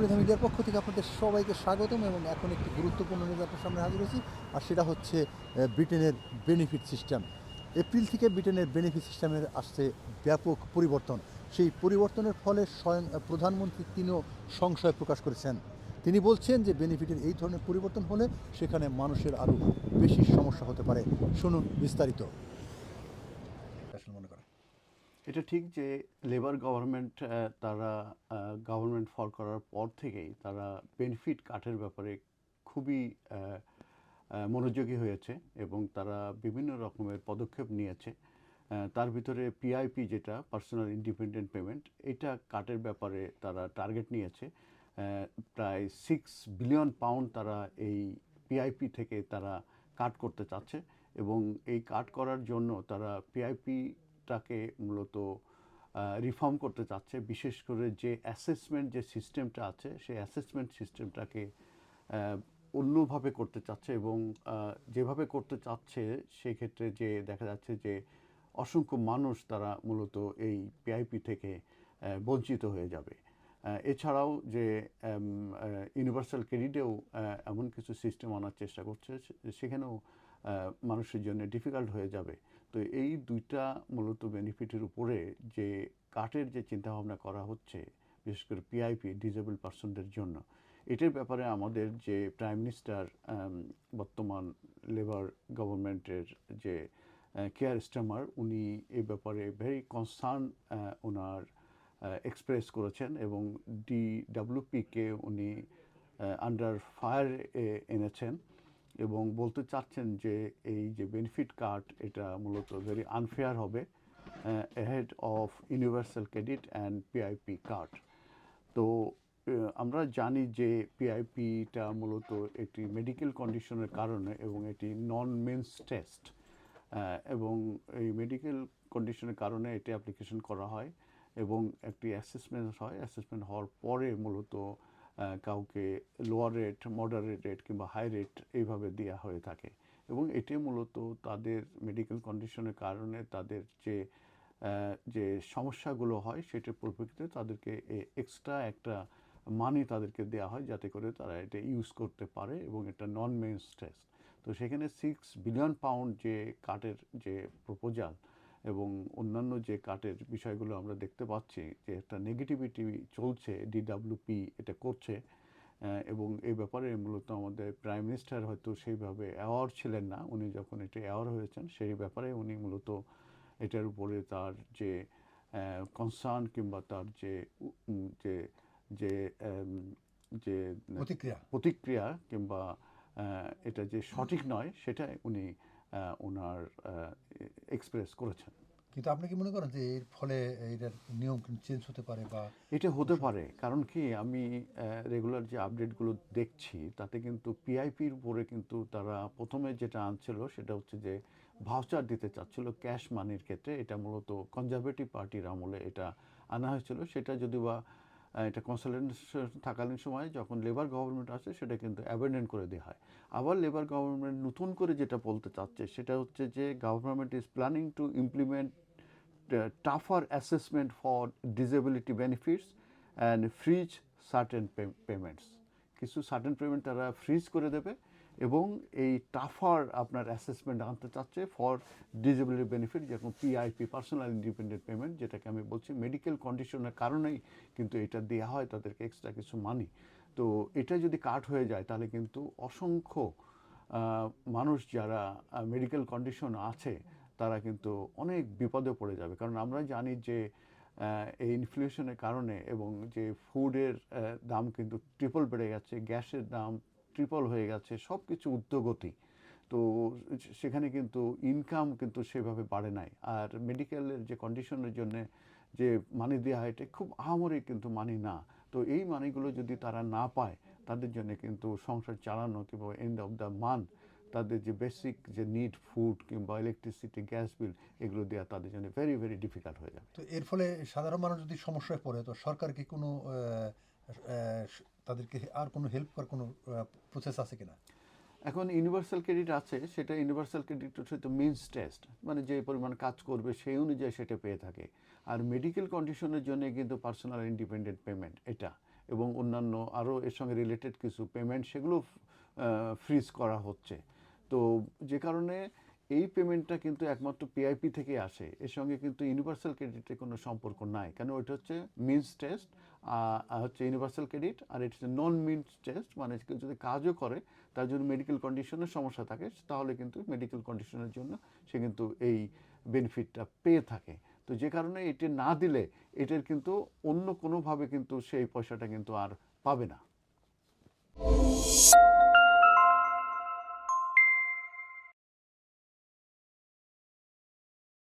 মিডিয়ার পক্ষ থেকে আপনাদের সবাইকে স্বাগতম এবং এখন একটি গুরুত্বপূর্ণ নিউজ আপনার সামনে হাজির হয়েছি, আর সেটা হচ্ছে ব্রিটেনের বেনিফিট সিস্টেম এপ্রিল থেকে ব্রিটেনের বেনিফিট সিস্টেমের আসছে ব্যাপক পরিবর্তন। সেই পরিবর্তনের ফলে স্বয়ং প্রধানমন্ত্রী তিনিও সংশয় প্রকাশ করেছেন। তিনি বলছেন যে বেনিফিটের এই ধরনের পরিবর্তন হলে সেখানে মানুষের আরও বেশি সমস্যা হতে পারে। শুনুন বিস্তারিত। এটা ঠিক যে লেবার গভর্নমেন্ট তারা গভর্নমেন্ট ফল করার পর থেকেই তারা বেনিফিট কাটের ব্যাপারে খুবই মনোযোগী হয়েছে এবং তারা বিভিন্ন রকমের পদক্ষেপ নিয়েছে। তার ভিতরে পিআইপি যেটা পার্সোনাল ইন্ডিপেন্ডেন্ট পেমেন্ট এটা কাটের ব্যাপারে তারা টার্গেট নিয়েছে। প্রায় সিক্স বিলিয়ন পাউন্ড তারা এই পিআইপি থেকে তারা কাট করতে চাচ্ছে এবং এই কাট করার জন্য তারা পিআইপিটাকে মূলত রিফর্ম করতে চাচ্ছে। বিশেষ করে যে অ্যাসেসমেন্ট যে সিস্টেমটা আছে, সেই অ্যাসেসমেন্ট সিস্টেমটাকে অন্যভাবে করতে চাচ্ছে এবং যেভাবে করতে চাচ্ছে সেই ক্ষেত্রে যে দেখা যাচ্ছে যে অসংখ্য মানুষ তারা মূলত এই পিআইপি থেকে বঞ্চিত হয়ে যাবে। এছাড়াও যে ইউনিভার্সাল ক্রেডিটেও এমন কিছু সিস্টেম আনার চেষ্টা করছে সেখানেও মানুষের জন্য ডিফিকাল্ট হয়ে যাবে। তো এই দুইটা মূলত বেনিফিটের উপরে যে কাটের যে চিন্তাভাবনা করা হচ্ছে, বিশেষ করে পিআইপি ডিজেবল পার্সনদের জন্য, এটার ব্যাপারে আমাদের যে প্রাইম মিনিস্টার বর্তমান লেবার গভর্নমেন্টের যে কেয়ার স্টামার উনি এ ব্যাপারে ভেরি কনসার্ন ওনার এক্সপ্রেস করেছেন এবং ডি ডিডাব্লিউপিকে উনি আন্ডার ফায়ার এনেছেন। এবং বলতে চাচ্ছেন যে এই যে বেনিফিট কার্ড এটা মূলত ভেরি আনফেয়ার হবে head of universal credit and PIP card তো আমরা জানি যে পিআইপিটা মূলত একটি মেডিকেল কন্ডিশনের কারণে এবং এটি নন মেন্স টেস্ট এবং এই মেডিকেল কন্ডিশনের কারণে এটি অ্যাপ্লিকেশন করা হয় এবং একটি অ্যাসেসমেন্ট হয়। অ্যাসেসমেন্ট হওয়ার পরে মূলত কাউকে লোয়ার রেট মডারেট রেট কিংবা হাই রেট এইভাবে দেওয়া হয়ে থাকে। এবং এটি মূলত তাদের মেডিকেল কন্ডিশনের কারণে তাদের যে যে সমস্যাগুলো হয় সেটার পরিপ্রেক্ষিতে তাদেরকে এক্সট্রা একটা মানি তাদেরকে দেওয়া হয় যাতে করে তারা এটা ইউজ করতে পারে এবং এটা নন মেন্স টেস্ট তো সেখানে সিক্স বিলিয়ন পাউন্ড যে কাটের যে প্রপোজাল এবং অন্যান্য যে কাটের বিষয়গুলো আমরা দেখতে পাচ্ছি যে একটা নেগেটিভিটি চলছে ডিডাব্লিউপি এটা করছে এবং এই ব্যাপারে মূলত আমাদের প্রাইম মিনিস্টার হয়তো সেইভাবে অ্যাওয়ার ছিলেন না। উনি যখন এটা অ্যাওয়ার হয়েছেন সেই ব্যাপারে উনি মূলত এটার উপরে তার যে কনসার্ন কিংবা তার যে যে যে যে প্রতিক্রিয়া। প্রতিক্রিয়া কিংবা এটা যে সঠিক নয় সেটা উনি ওনার এক্সপ্রেস করেছেন। কিন্তু আপনি কি মনে করেন যে এর ফলে এটার নিয়ম চেঞ্জ হতে পারে বা এটা হতে পারে কারণ কি আমি রেগুলার যে আপডেটগুলো দেখছি তাতে কিন্তু পিআইপির উপরে কিন্তু তারা প্রথমে যেটা আনছিল সেটা হচ্ছে যে ভাউচার দিতে চাচ্ছিল ক্যাশ মানির ক্ষেত্রে। এটা মূলত কনজারভেটিভ পার্টির আমলে এটা আনা হয়েছিল। সেটা যদি বা এটা কনসালটেন্সি থাকালীন সময় যখন লেবার গভর্নমেন্ট আসে, সেটা কিন্তু অ্যাবেন্ডেন করে দেওয়া হয়। আবার লেবার গভর্নমেন্ট নতুন করে যেটা বলতে চাচ্ছে, সেটা হচ্ছে যে government is planning to implement tougher assessment for disability benefits and freeze certain payments কিছু সার্টেন পেমেন্ট তারা ফ্রিজ করে দেবে এবং এই টাফার আপনার অ্যাসেসমেন্ট আনতে চাচ্ছে ফর ডিজেবিলিটি বেনিফিট যেরকম পিআইপি পার্সোনাল ইন্ডিপেন্ডেন্ট পেমেন্ট যেটাকে আমি বলছি মেডিকেল কন্ডিশনের কারণেই কিন্তু এটা দেওয়া হয় তাদেরকে এক্সট্রা কিছু মানি তো এটা যদি কাট হয়ে যায় তাহলে কিন্তু অসংখ্য মানুষ যারা মেডিকেল কন্ডিশন আছে তারা কিন্তু অনেক বিপদে পড়ে যাবে। কারণ আমরা জানি যে এই ইনফ্লেশনের কারণে এবং যে ফুডের দাম কিন্তু ট্রিপল বেড়ে গেছে, গ্যাসের দাম ট্রিপল হয়ে গেছে সব কিছু উদ্যোগতি। তো সেখানে কিন্তু ইনকাম কিন্তু সেভাবে বাড়ে নাই। আর মেডিকেলের যে কন্ডিশনের জন্য যে মানি দেওয়া হয়, এটা খুব আহামরি কিন্তু মানি না। তো এই মানিগুলো যদি তারা না পায়, তাদের জন্য কিন্তু সংসার চালানো কিংবা এন্ড অফ দ্য মান্থ তাদের যে বেসিক যে নিড ফুড কিংবা ইলেকট্রিসিটি গ্যাস বিল এগুলো দেওয়া তাদের জন্য ভেরি ভেরি ডিফিকাল্ট হয়ে যাবে। তো এর ফলে সাধারণ মানুষ যদি সমস্যায় পড়ে, তো সরকার কি কোনো তাদেরকে আর কোনো হেল্প করার কোনো প্রসেস আছে কিনা? এখন ইউনিভার্সাল ক্রেডিট আছে, সেটা ইউনিভার্সাল ক্রেডিট হচ্ছে মিনস টেস্ট মানে যে পরিমাণ কাজ করবে সেই অনুযায়ী সেটা পেয়ে থাকে। আর মেডিকেল কন্ডিশনের জন্য কিন্তু পার্সোনাল ইন্ডিপেন্ডেন্ট পেমেন্ট এটা, এবং অন্যান্য আরও এর সঙ্গে রিলেটেড কিছু পেমেন্ট সেগুলো ফ্রিজ করা হচ্ছে। তো যে কারণে এই পেমেন্টটা কিন্তু একমাত্র পিআইপি থেকে আসে। এর সঙ্গে কিন্তু ইউনিভার্সাল ক্রেডিটের কোনো সম্পর্ক নাই। কেন? ওইটা হচ্ছে মিন্স টেস্ট হচ্ছে ইউনিভার্সাল ক্রেডিট আর এটা হচ্ছে নন মিনস টেস্ট মানে কেউ যদি কাজও করে, তার জন্য মেডিকেল কন্ডিশনের সমস্যা থাকে, তাহলে কিন্তু মেডিকেল কন্ডিশনের জন্য সে কিন্তু এই বেনিফিটটা পেয়ে থাকে। তো যে কারণে এটি না দিলে, এটার কিন্তু অন্য কোনোভাবে কিন্তু সেই পয়সাটা কিন্তু আর পাবে না।